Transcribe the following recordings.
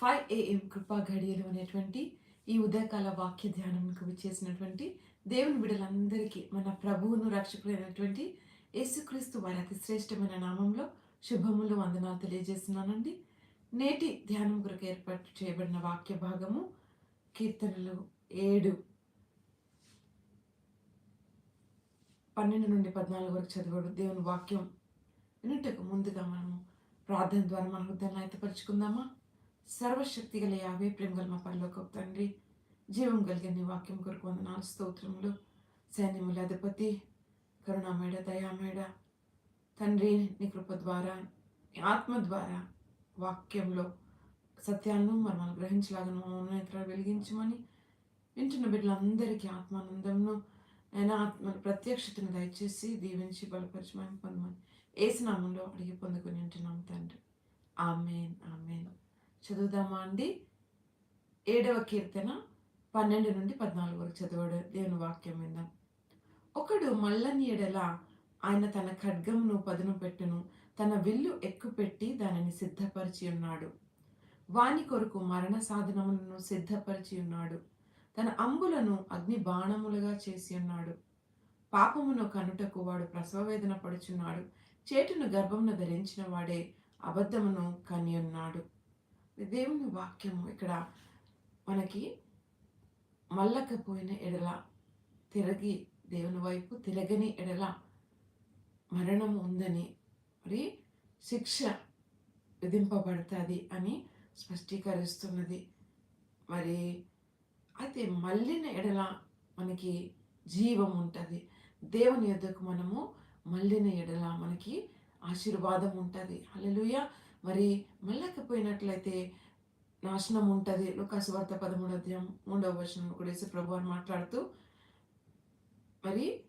Five AM కృపా గడియలు అనేటువంటి ఈ ఉదయకాల వాక్య ధ్యానంకు విచ్చేసినటువంటి దేవుని బిడ్డలందరికీ మన ప్రభువును రక్షకుడైనటువంటి యేసుక్రీస్తు వారి అతి శ్రేష్టమైన నామంలో శుభములు వందనాలు తెలియజేస్తున్నానండి. నేటి ధ్యానం కొరకు ఏర్పాటు చేయబడిన వాక్య భాగము కీర్తనలు ఏడు. పన్నెండు నుండి పద్నాలుగు వరకు చదివాడు దేవుని వాక్యం. వినుటకు ముందుగా మనము ప్రార్థన ద్వారా మన హృదయాన్ని ఆయతపరుచుకుందామా సర్వశక్తి గల యావే ప్రేమ గల మా పరలోక తండ్రి జీవం కలిగిన వాక్యం కొరకు వందనాలు స్తోత్రములు. సైన్యముల అధిపతి కరుణామేడ దయామేడ తండ్రి నీ కృప ద్వారా నీ ఆత్మ ద్వారా వాక్యంలో సత్యాలను మనం గ్రహించలాగా మౌనేతర వెలిగించమని వింటున్న బిడ్డలందరికీ ఆత్మానందంను ఆయన ఆత్మ ప్రత్యక్షతను దయచేసి దీవించి బలపరచమని పొందమని ఏసునామంలో అడిగి పొందుకుని ఉంటున్నాం తండ్రి. Amen amen. చదువుదామా అండి? ఏడవ కీర్తన పన్నెండు నుండి పద్నాలుగు వరకు చదవడం దేవుని వాక్యం విందాం. ఒకడు మల్లని ఎడల ఆయన తన ఖడ్గమును పదును పెట్టును తన విల్లు ఎక్కుపెట్టి దానిని సిద్ధపరిచి ఉన్నాడు. వాని కొరకు మరణ సాధనములను సిద్ధపరిచి ఉన్నాడు. తన అంబులను అగ్ని బాణములుగా చేసి ఉన్నాడు. పాపమును కనుటకు వాడు ప్రసవవేదన పడుచున్నాడు. చేటును గర్భమును ధరించిన వాడే అబద్ధమును కనియున్నాడు. దేవుని వాక్యము ఇక్కడ మనకి మల్లకపోయిన ఎడల తిరగి దేవుని వైపు తిరగని ఎడల మరణం ఉందని మరి శిక్ష విధింపబడుతుంది అని స్పష్టీకరిస్తున్నది. మరి అయితే మళ్ళిన ఎడల మనకి జీవం ఉంటుంది. దేవుని యొద్దకు మనము మళ్ళిన ఎడల మనకి ఆశీర్వాదం ఉంటుంది. అల్లెలుయ మరి మళ్ళకపోయినట్లయితే నాశనం ఉంటుంది. లోకాసువార్త పదమూడు అధ్యాయం మూడవ వచనం కూడా ప్రభు అని మాట్లాడుతూ మరి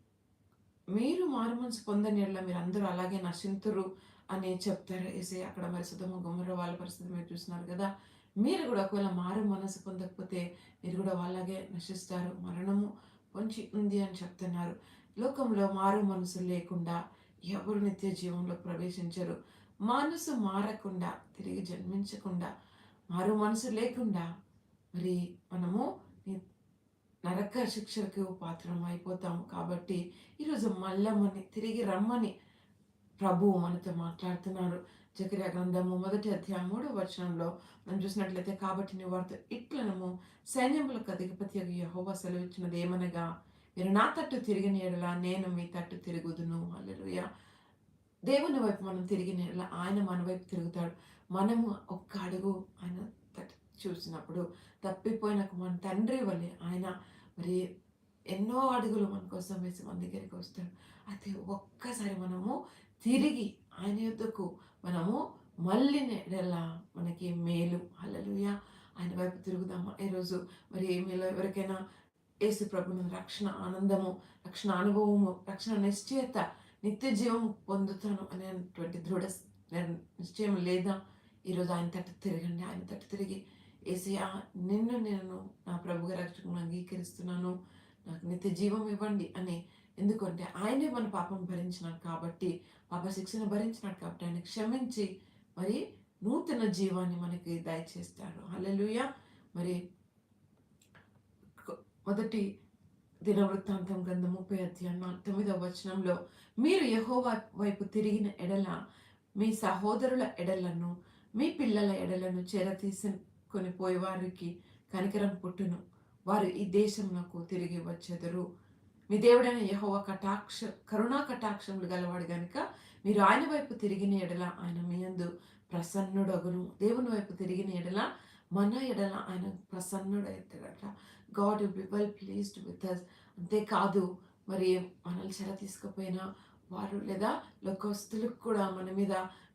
మీరు మారు మనసు పొందని ఎడల మీరు అందరూ అలాగే నశింతురు అని చెప్తారు. వేసే అక్కడ మరి సుధమ గుమ్మర వాళ్ళ పరిస్థితి మీరు చూస్తున్నారు కదా. మీరు కూడా ఒకవేళ మారు మనసు పొందకపోతే మీరు కూడా వాళ్ళగే నశిస్తారు. మరణము పొంచి ఉంది అని చెప్తున్నారు. లోకంలో మారు మనసు లేకుండా ఎవరు నిత్య జీవంలో ప్రవేశించరు. మనసు మారకుండా తిరిగి జన్మించకుండా మారు మనసు లేకుండా మరి మనము నరక శిక్షకు పాత్రం అయిపోతాము. కాబట్టి ఈరోజు మల్లమ్మని తిరిగి రమ్మని ప్రభువు మనతో మాట్లాడుతున్నారు చక్రియ గ్రంథము మొదటి అధ్యాయం మూడో వచనంలో మనం చూసినట్లయితే కాబట్టి నీ వారితో ఇట్లనము సైన్యములకు అధిపతి యహోవా సెలవిచ్చినది ఏమనగా మీరు నా తట్టు తిరిగిన ఎడలా నేను మీ తట్టు తిరుగుదును. అల్లెలుయా దేవుని వైపు మనం తిరిగిన ఆయన మన వైపు తిరుగుతాడు. మనము ఒక్క అడుగు ఆయన చూసినప్పుడు తప్పిపోయిన మన తండ్రి వల్లే ఆయన మరి ఎన్నో అడుగులు మన కోసం వేసి మన దగ్గరికి వస్తాడు. అయితే ఒక్కసారి మనము తిరిగి ఆయన యొద్దకు మనము మళ్ళీ నెడలా మనకి మేలు. హలలుయ ఆయన వైపు తిరుగుదామా? ఈరోజు మరి మీలో ఎవరికైనా యేసు ప్రభుని రక్షణ ఆనందము రక్షణ అనుభవము రక్షణ నిశ్చయత నిత్య జీవం పొందుతాను అనేటువంటి దృఢ నిశ్చయం లేదా ఈరోజు ఆయన తట్టు తిరగండి. ఆయన తట్టు తిరిగి ఏసయా నిన్ను నేను నా ప్రభుగా రక్షకుని అంగీకరిస్తున్నాను. నాకు నిత్య జీవం ఇవ్వండి అని. ఎందుకంటే ఆయనే మన పాపం భరించినాడు కాబట్టి పాప శిక్షణ భరించినాడు కాబట్టి ఆయన క్షమించి మరి నూతన జీవాన్ని మనకి దయచేస్తాడు. అల్లెలుయ మరి మొదటి దినవృత్తాంతం గ్రంథం ముప్పై అధ్యాయం తొమ్మిదవ వచనంలో మీరు యహోవా వైపు తిరిగిన ఎడల మీ సహోదరుల ఎడలను మీ పిల్లల ఎడలను చేరతీసుకొని పోయేవారికి కనికరం పుట్టును. వారు ఈ దేశంలో తిరిగి వచ్చేదరు. మీ దేవుడైన యహోవ కటాక్ష కరుణా కటాక్షములు గలవాడు గనుక మీరు ఆయన వైపు తిరిగిన ఎడల ఆయన మీ అందు ప్రసన్నుడగును. దేవుని వైపు తిరిగిన ఎడల మన ఎడల ఆయన ప్రసన్నుడు అవుతాడట God be well pleased with us అంతేకాదు మరి మనల్ని చెర తీసుకుపోయినా వారు లేదా లోకస్తులకు కూడా మన మీద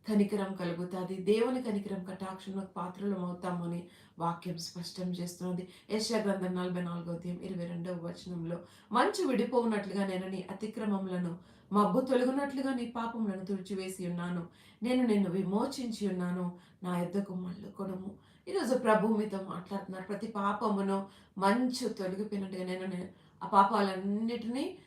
కనికరం కలుగుతుంది. దేవుని కనికరం కటాక్షంలో పాత్రలు అవుతామని వాక్యం స్పష్టం చేస్తున్నది యశా గ్రంథం నలభై నాలుగో ఉదయం ఇరవై రెండవ వచనంలో మంచు విడిపోనట్లుగా నేను నీ అతిక్రమములను మబ్బు తొలగినట్లుగా నీ పాపములను తుడిచివేసి ఉన్నాను. నేను నిన్ను విమోచించి ఉన్నాను. నా యుద్ధకు మళ్ళీ కొడము ఈరోజు ప్రభు మీతో మాట్లాడుతున్నారు. ప్రతి పాపమును మంచు తొలగిపోయినట్టుగా నేను ఆ పాపాలన్నిటినీ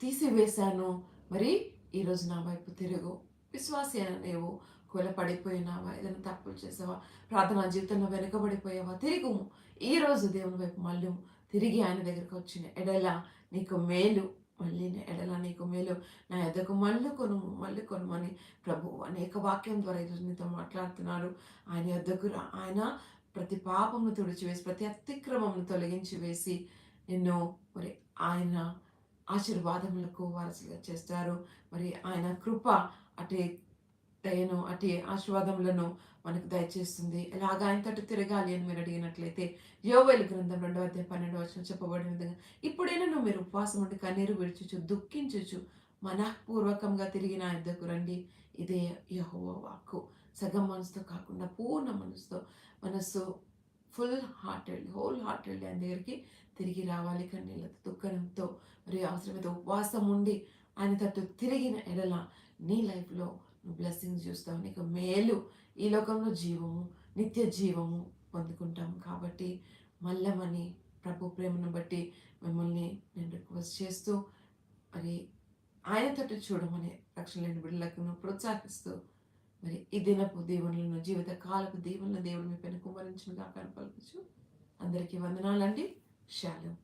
తీసివేశాను. మరి ఈరోజు నా వైపు తిరుగు. విశ్వాసి అనేవు కులపడిపోయినావా? ఏదైనా తప్పులు చేసావా? ప్రార్థనా జీవితంలో వెనుకబడిపోయావా? తిరుగుము ఈ రోజు దేవుని వైపు మళ్ళీ తిరిగి ఆయన దగ్గరకు వచ్చిన ఎడల నీకు మేలు. మళ్ళీ ఎడల నీకు మేలు. నా ఎదకు మళ్ళీ కొను మళ్ళీ కొనుమని ప్రభు అనేక వాక్యం ద్వారా ఈరోజు నీతో మాట్లాడుతున్నారు ఆయన ఎద్దకు ఆయన ప్రతి పాపమును తుడిచివేసి ప్రతి అతిక్రమమును తొలగించి వేసి నిన్ను మరి ఆయన ఆశీర్వాదములకు వారసుగా చేస్తారు. మరి ఆయన కృప అటే దయను అటు ఆశీర్వాదములను మనకు దయచేస్తుంది. ఎలాగ ఆయన తట్టు తిరగాలి అని మీరు అడిగినట్లయితే యోవేలు గ్రంథం రెండవ అధ్యాయం పన్నెండవ వచ్చిన చెప్పబడిన విధంగా ఇప్పుడైనా నువ్వు మీరు ఉపవాసం ఉండి కన్నీరు విడిచుచు దుఃఖించుచు మనఃపూర్వకంగా తిరిగి నా యుద్ధకు రండి. ఇదే యహోవ వాక్కు. సగం మనసుతో కాకుండా పూర్ణ మనసుతో మనస్సు ఫుల్ హార్టెడ్ హోల్ హార్టెడ్ ఆయన దగ్గరికి తిరిగి రావాలి కన్నీళ్ళతో దుఃఖంతో మరియు అవసరమైతే ఉపవాసం ఉండి ఆయన తట్టు తిరిగిన ఎడల నీ లైఫ్లో నువ్వు బ్లెస్సింగ్స్ చూస్తావు నీకు మేలు ఈ లోకంలో జీవము నిత్య జీవము పొందుకుంటాం. కాబట్టి మల్లమని ప్రభు ప్రేమను బట్టి మిమ్మల్ని నేను రిక్వెస్ట్ చేస్తూ మరి ఆయన తట్టు చూడమని రక్షణ లేని బిడ్డలకు ప్రోత్సహిస్తూ మరి ఈ దినపు దీవెనలను జీవిత కాలపు దీవెనల దేవుడు మీ పైన కుమరించిన కాక అందరికీ వందనాలండి. శాలం